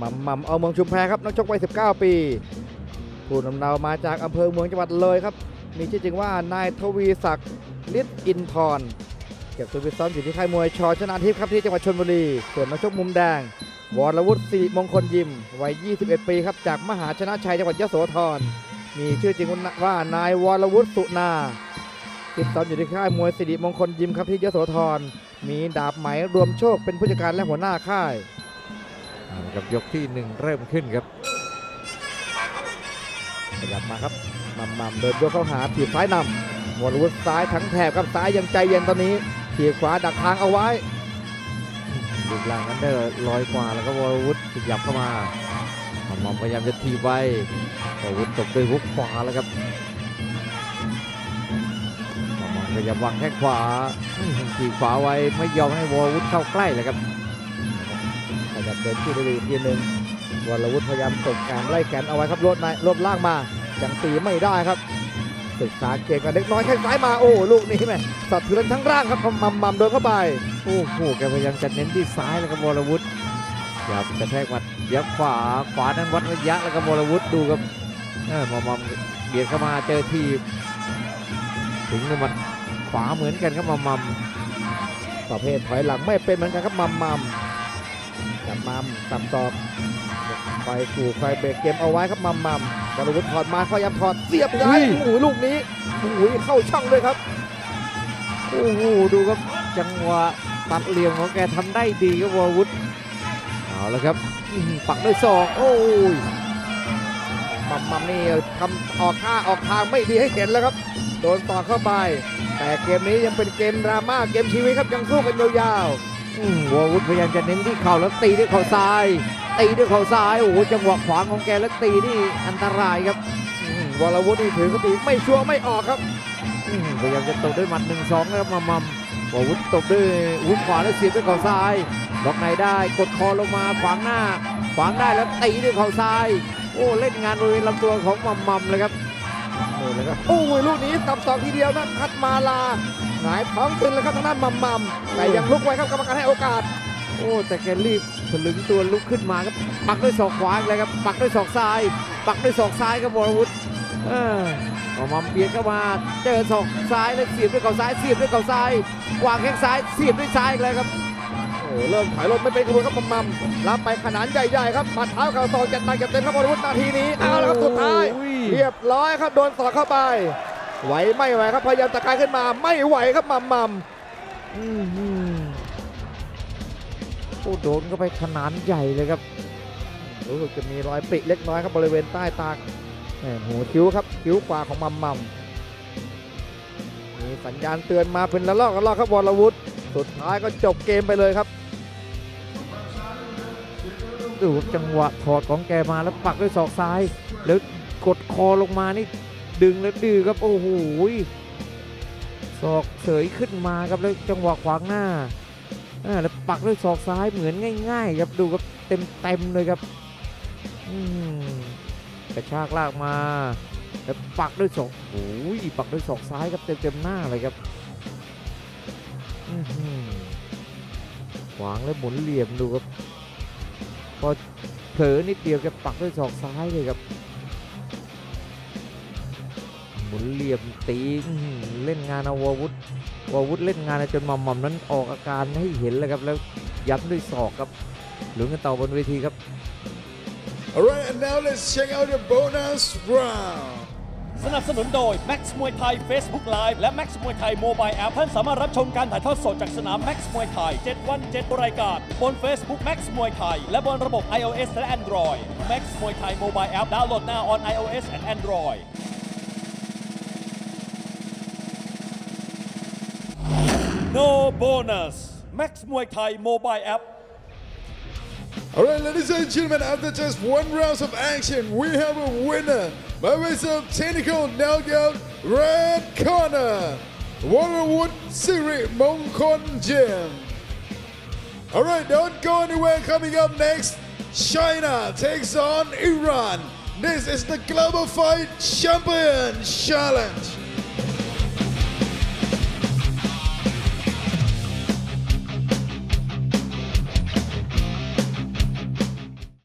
ม่ำหม่ำเอาเมืองชุมแพครับนักชกวัย19 ปีผู้นำเนามาจากอำเภอเมืองจังหวัดเลยครับ มีชื่อจริงว่านายทวีศักดิ์ฤทธิ์อินทร์เก็บตัวฟิตซ้อมอยู่ที่ค่ายมวยชอชนะทิพย์ครับที่จังหวัดชลบุรี ส่วนนักชกมุมแดง วรวุฒิสิริมงคลยิมวัย 21 ปีครับจากมหาชนะชัยจังหวัดยโสธร มีชื่อจริงว่านายวรวุฒิสุนาฟิตซ้อมอยู่ที่ค่ายมวยสิริมงคลยิมครับที่ยโสธร มีดาบไหมรวมโชคเป็นผู้จัดการและหัวหน้าค่าย เอาละครับยกที่หนึ่งเริ่มขึ้นครับขยับมาครับมัมมัมเดินยกเข้าหาถีบซ้ายนำวรวุฒิซ้ายทั้งแถบครับซ้ายยังใจเย็นตอนนี้ถีบขวาดักทางเอาไว้รูปร่างนั้นได้ลอยกว่าแล้วก็วรวุฒิขยับเข้ามาหมอมพยายามจะทีบไว้วรวุฒิตบด้วยฮุกขวาแล้วครับหมอมพยายามวางแข้งขวาอื้อหือทีบขวาไว้ไม่ยอมให้วรวุฒิเข้าใกล้เลยครับ ขยับเดินที่ได้ดีอีกทีหนึ่งวรวุฒิพยายามตบแขนไล่แขนเอาไว้ครับรถในรถล่างมายังตีไม่ได้ครับศึกษาเกมกันเล็กน้อยแข้งซ้ายมาโอ้ลูกนี้แม่สะเทือนทั้งร่างครับมัมมัมเดินเข้าไปโอ้โหแกพยายามจะเน้นที่ซ้ายแล้วก็วรวุฒิอยากกระแทกหมัดเดี๋ยวขวาขวานั้นวัดระยะแล้วก็วรวุฒิดูครับเออหมอมอมเบียดเข้ามาเจอทีบถึงในหมัดขวาเหมือนกันครับหมอมอมประเภทถอยหลังไม่เป็นเหมือนกันครับมัมมัม จับมัมสับศอกไฟขู่ไฟเบรกเกมเอาไว้ครับมัมมัมวรวุฒิถอดมาพยายามถอดเสียบย้ายโอ้โหลูกนี้โอ้โหเข้าช่องเลยครับโอ้โหดูครับจังหวะตัดเหลี่ยมของแกทำได้ดีครับวรวุฒิเอาละครับอื้อหือปักด้วยศอกโอ้ยมัมมัมนี่ทำออกท่าออกทางไม่ดีให้เห็นแล้วครับ โดนต่อเข้าไป แต่เกมนี้ยังเป็นเกมดราม่าเกมชีวิตครับยังสู้กันยาวอื้อ วรวุฒิพยายามจะเน้นที่เข่าแล้วตีด้วยเข่าซ้าย ตีด้วยเข่าซ้าย โอ้โหจังหวะขวางของแกแล้วตีนี่อันตรายครับๆอืมวรวุฒินี่ถือกติไม่ชัวร์ไม่ออกครับพยายามจะตบด้วยหมัดหนึ่งสองนะครับมัมมัมวรวุฒิตบด้วยหุกขวาแล้วเสียบด้วยเข่าซ้ายล็อกในได้กดคอลงมาขวางหน้า ขวางได้แล้วตีด้วยเข่าซ้าย โอ้เล่นงานบริเวณลำตัวของมัมมัมเลยครับ นี่เลยครับโอ้ยลูกนี้สับสองทีเดียวนะพัดมาลาหงายท้องตึงเลยครับทางด้านมัมมัมแต่ยังลุกไว้ครับกรรมการให้โอกาส โอ้แต่แกรีบถลึงตัวลุกขึ้นมาครับปักด้วยศอกขวาอีกเลยครับปักด้วยศอกซ้าย ปักด้วยศอกซ้ายครับวรวุฒิเอออมเบียดเข้ามาเจอศอกซ้ายแล้วเสียบด้วยเข่าซ้ายเสียบด้วยเข่าซ้ายวางแข้งซ้ายเสียบด้วยซ้ายอีกเลยครับ เริ่มถอยรถไม่เป็นกระบวนครับมัมมัมรับไปขนาดใหญ่ๆครับหมัดเท้าเข่าศอกจัดหนักจัดเต็มครับวรวุฒินาทีนี้เอาละครับสุดท้ายโอ้ยเรียบร้อยครับโดนสอกเข้าไป ไหวไม่ไหวครับพยายามตะกายขึ้นมาไม่ไหวครับมัมมัมอื้อหือโอ้โดนเข้าไปขนาดใหญ่เลยครับรู้สึกจะมีรอยปริเล็กน้อยครับบริเวณใต้ตาแหม่หูคิ้วครับคิ้วขวาของมัมมัมมีสัญญาณเตือนมาเป็นละลอกละลอกครับวรวุฒิสุดท้ายก็จบเกมไปเลยครับ ดูจังหวะถอดของแกมาแล้วปักด้วยศอกซ้าย แล้วกดคอลงมานี่ดึงแล้วดื้อครับโอ้โหศอกเสยขึ้นมาครับแล้วจังหวะขวางหน้าแล้วปักด้วยศอกซ้ายเหมือนง่าย ๆ ครับดูครับเต็มเต็มๆเลยครับกระชากลากมาแล้วปักด้วยศอกโอ้ยปักด้วยศอกซ้ายครับเต็มเต็มๆหน้าเลยครับขวางแล้วหมุนเหลี่ยมดูครับ พอเผลอนิดเดียวแกปักด้วยศอกซ้ายเลยครับ หมุนเหลี่ยมตีเล่นงานอาวาวุธวาวุธเล่นงานจนหม่อมนั้นออกอาการให้เห็นเลยครับแล้วยัดด้วยศอกครับหลุนกันต่อบนเวทีครับ Alright, and now let's check out the bonus round. สนับสนุนโดย Max มวยไทย Facebook Live และ Max มวยไทย Mobile App ท่านสามารถรับชมการถ่ายทอดสดจากสนาม Max มวยไทย 7 วัน 7 รายการ บน Facebook Max มวยไทย และบนระบบ iOS และ Android Max มวยไทย Mobile App ดาวน์โหลดหน้า on iOS and Android No bonus Max มวยไทย Mobile App Alright, ladies and gentlemen, after just one round of action, we have a winner by way of technical knockout, red corner, Waterwood Siri Mongkon. Alright, don't go anywhere. Coming up next, China takes on Iran. This is the Global Fight Champion Challenge.